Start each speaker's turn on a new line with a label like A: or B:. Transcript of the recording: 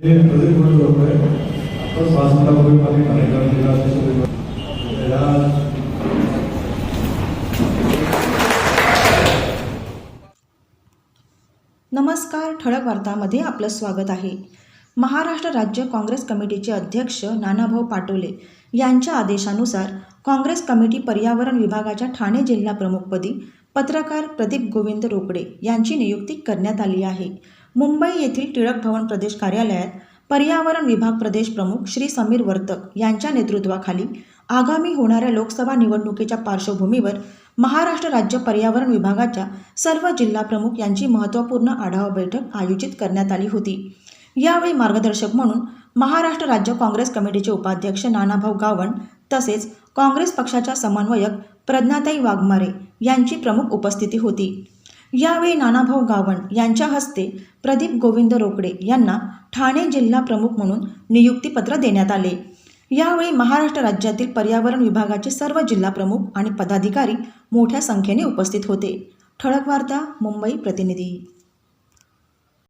A: प्रदीप म्हणून लोक आहे कार्यक्रम दिला
B: नमस्कार ठळक वार्तामध्ये आपलं स्वागत आहे. महाराष्ट्र राज्य काँग्रेस कमिटीचे अध्यक्ष नानाभाऊ पाटोले यांच्या आदेशानुसार काँग्रेस कमिटी पर्यावरण विभागाच्या ठाणे जिल्हा प्रमुखपदी पत्रकार प्रदीप गोविंद रोकडे यांची नियुक्ती करण्यात आली आहे. मुंबई येथील टिळक भवन प्रदेश कार्यालयात पर्यावरण विभाग प्रदेश प्रमुख श्री समीर वर्तक यांच्या नेतृत्वाखाली आगामी होणाऱ्या लोकसभा निवडणुकीच्या पार्श्वभूमीवर महाराष्ट्र राज्य पर्यावरण विभागाच्या सर्व जिल्हा प्रमुख यांची महत्त्वपूर्ण आढावा बैठक आयोजित करण्यात आली होती. यावेळी मार्गदर्शक म्हणून महाराष्ट्र राज्य काँग्रेस कमिटीचे उपाध्यक्ष नानाभाऊ गावण तसेच काँग्रेस पक्षाच्या समन्वयक प्रज्ञाताई वाघमारे यांची प्रमुख उपस्थिती होती. यावेळी नानाभाऊ गावण यांच्या हस्ते प्रदीप गोविंद रोकडे यांना ठाणे जिल्हा प्रमुख म्हणून नियुक्तीपत्र देण्यात आले. यावेळी महाराष्ट्र राज्यातील पर्यावरण विभागाचे सर्व जिल्हा प्रमुख आणि पदाधिकारी मोठ्या संख्येने उपस्थित होते. ठळक वार्ता मुंबई प्रतिनिधी.